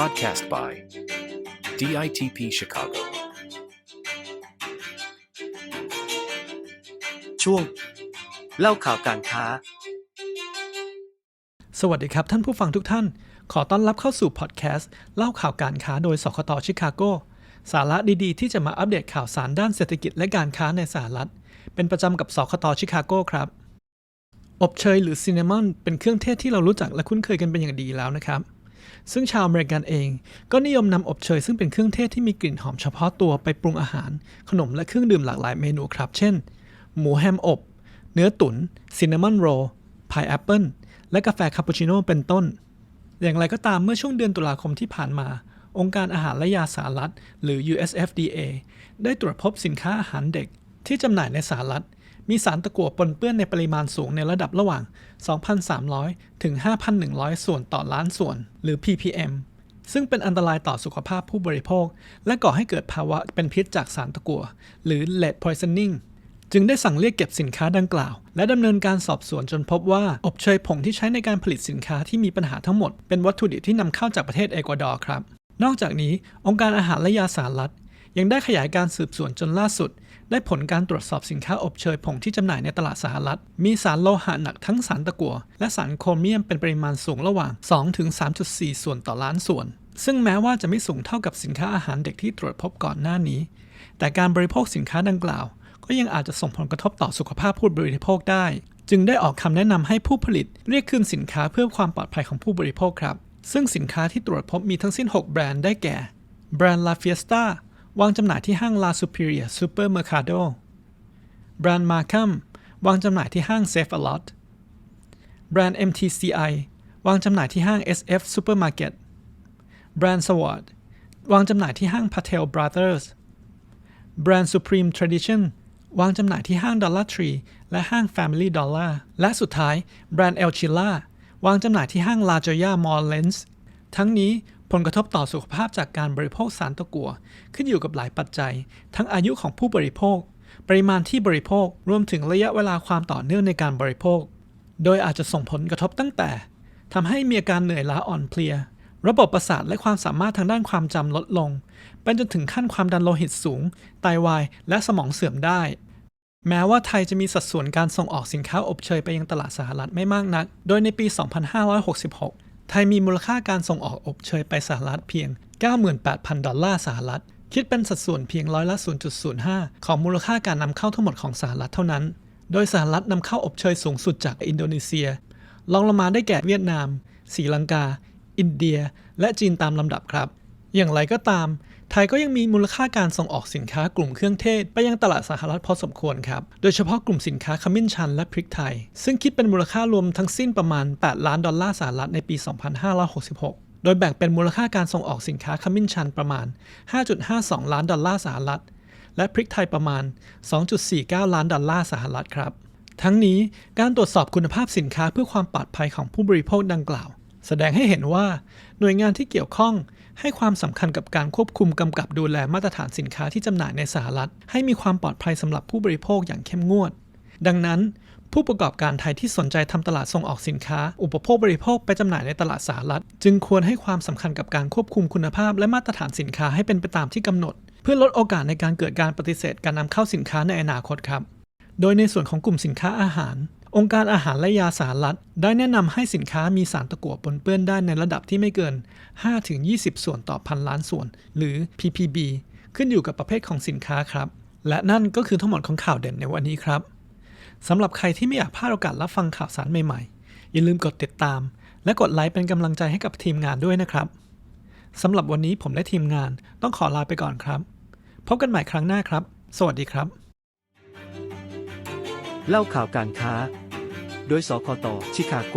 podcast by DITP Chicago. ช่วง เล่าข่าวการค้า สวัสดีครับท่านผู้ฟังทุกท่าน ขอต้อนรับเข้าสู่พอดแคสต์ เล่าข่าวการค้าโดยสคตชิคาโก สาระดีๆ ที่จะมาอัปเดตข่าวสารด้านเศรษฐกิจและการค้าในสหรัฐ เป็นประจำกับสคตชิคาโกครับอบเชยหรือซินนามอนเป็นเครื่องเทศที่เรารู้จักและคุ้นเคยกันเป็นอย่างดีแล้วนะครับ ซึ่งชาวอเมริกันเอง ก็นิยมนำอบเชยซึ่งเป็นเครื่องเทศที่มีกลิ่นหอมเฉพาะตัวไปปรุงอาหาร ขนมและเครื่องดื่มหลากหลายเมนูครับ เช่น หมูแฮมอบ เนื้อตุ๋นซินนามอนโรลพายแอปเปิลและกาแฟคาปูชิโน่เป็นต้น อย่างไรก็ตามเมื่อช่วงเดือนตุลาคมที่ผ่านมา องค์การอาหารและยาสหรัฐ หรือ USFDA ได้ตรวจพบสินค้าอาหารเด็กที่จำหน่ายในสหรัฐ มีสารตะกั่วปนเปื้อนในปริมาณสูงในระดับระหว่าง 2,300 ถึง 5,100 ส่วนต่อล้านส่วน หรือ ppm ซึ่งเป็นอันตรายต่อสุขภาพผู้บริโภค และก่อให้เกิดภาวะเป็นพิษจากสารตะกั่วหรือ lead poisoning จึงได้สั่งเรียกเก็บสินค้าดังกล่าว และดำเนินการสอบสวนจนพบว่า อบเชยผงที่ใช้ในการผลิตสินค้าที่มีปัญหาทั้งหมด เป็นวัตถุดิบที่นำเข้าจากประเทศเอกวาดอร์ครับ นอกจากนี้ องค์การอาหารและยาสหรัฐยังได้ขยายการสืบสวนจนล่าสุด ได้ผลการตรวจสอบสินค้าอบเชยผงที่จำหน่ายในตลาดสหรัฐ มีสารโลหะหนักทั้งสารตะกั่วและสารโครเมียมเป็นปริมาณสูงระหว่าง 2-3.4 ส่วนต่อล้านส่วน ซึ่งแม้ว่าจะไม่สูงเท่ากับสินค้าอาหารเด็กที่ตรวจพบก่อนหน้านี้ แต่การบริโภคสินค้าดังกล่าว ก็ยังอาจจะส่งผลกระทบต่อสุขภาพผู้บริโภคได้ จึงได้ออกคำแนะนำให้ผู้ผลิตเรียกคืนสินค้าเพื่อความปลอดภัยของผู้บริโภคครับซึ่งสินค้าที่ตรวจพบมีทั้งสิ้น 6 แบรนด์ได้แก่ แบรนด์ La Fiesta วางจำหน่ายที่ห้าง La Superior Supermercado แบรนด์ Markham วางจำหน่ายที่ห้าง Safe a Lot แบรนด์ MTCI วางจำหน่ายที่ห้าง SF Supermarket แบรนด์ Sword วางจำหน่ายที่ห้าง Patel Brothers แบรนด์ Supreme Tradition วางจำหน่ายที่ห้าง Dollar Tree และห้าง Family Dollar และสุดท้ายแบรนด์ El Chila วางจำหน่ายที่ห้าง La Jolla Mall Lens ทั้งนี้ ผลกระทบต่อสุขภาพจากการบริโภคสารตะกั่วขึ้นอยู่กับหลายปัจจัย ทั้งอายุของผู้บริโภค ปริมาณที่บริโภครวมถึงระยะเวลาความต่อเนื่องในการบริโภค โดยอาจจะส่งผลกระทบตั้งแต่ทำให้มีอาการเหนื่อยล้าอ่อนเพลีย ระบบประสาทและความสามารถทางด้านความจำลดลงไปจนถึงขั้นความดันโลหิตสูง ไตาวาย และสมองเสื่อมได้ แม้ว่าไทยจะมีสัดส่วนการส่งออกสินค้าอบเชยไปยังตลาดสหรัฐไม่มากนัก โดยในปี 2566 ไทยมีมูลค่าการส่งออกอบเชยไปสหรัฐเพียง 98,000 ดอลลาร์สหรัฐ คิดเป็นสัดส่วนเพียงร้อยละ 0.05 ของมูลค่าการนำเข้าทั้งหมดของสหรัฐเท่านั้น โดยสหรัฐนำเข้าอบเชยสูงสุดจากอินโดนีเซียรองลงมาได้แก่เวียดนามศรีลังกา อินเดีย และจีนตามลำดับครับ อย่างไรก็ตาม ไทยก็ยังมีมูลค่าการส่งออกสินค้ากลุ่มเครื่องเทศ ไปยังตลาดสหรัฐพอสมควรครับ โดยเฉพาะกลุ่มสินค้าขมิ้นชันและพริกไทย ซึ่งคิดเป็นมูลค่ารวมทั้งสิ้นประมาณ 8 ล้านดอลลาร์สหรัฐในปี 2566 โดยแบ่งเป็นมูลค่าการส่งออกสินค้าขมิ้นชันประมาณ 5.52 ล้านดอลลาร์สหรัฐ และพริกไทยประมาณ 2.49 ล้านดอลลาร์สหรัฐครับ ทั้งนี้การตรวจสอบคุณภาพสินค้าเพื่อความปลอดภัยของผู้บริโภคดังกล่าว แสดงให้เห็นว่า หน่วยงานที่เกี่ยวข้องให้ความสำคัญกับการควบคุมกำกับดูแลมาตรฐานสินค้าที่จำหน่ายในสหรัฐ ให้มีความปลอดภัยสำหรับผู้บริโภคอย่างเข้มงวด ดังนั้น ผู้ประกอบการไทยที่สนใจทำตลาดส่งออกสินค้า อุปโภคบริโภคไปจำหน่ายในตลาดสหรัฐ จึงควรให้ความสำคัญกับการควบคุมคุณภาพและมาตรฐานสินค้าให้เป็นไปตามที่กำหนด เพื่อลดโอกาสในการเกิดการปฏิเสธการนำเข้าสินค้าในอนาคตครับ โดยในส่วนของกลุ่มสินค้าอาหาร องค์การอาหารและยาสหรัฐ ได้แนะนำให้สินค้ามีสารตะกั่วปนเปื้อนได้ในระดับที่ไม่เกิน 5-20 ส่วนต่อพันล้านส่วน หรือ ppb ขึ้นอยู่กับประเภทของสินค้าครับ และนั่นก็คือทั้งหมดของข่าวเด่นในวันนี้ครับสำหรับใครที่ไม่อยากพลาดโอกาสรับฟังข่าวสารใหม่ๆ อย่าลืมกดติดตาม และกดไลค์เป็นกำลังใจให้กับทีมงานด้วยนะครับสำหรับวันนี้ผมและทีมงานต้องขอลาไปก่อนครับ พบกันใหม่ครั้งหน้าครับ สวัสดีครับ เล่าข่าวการค้า โดยสคตชิคาโก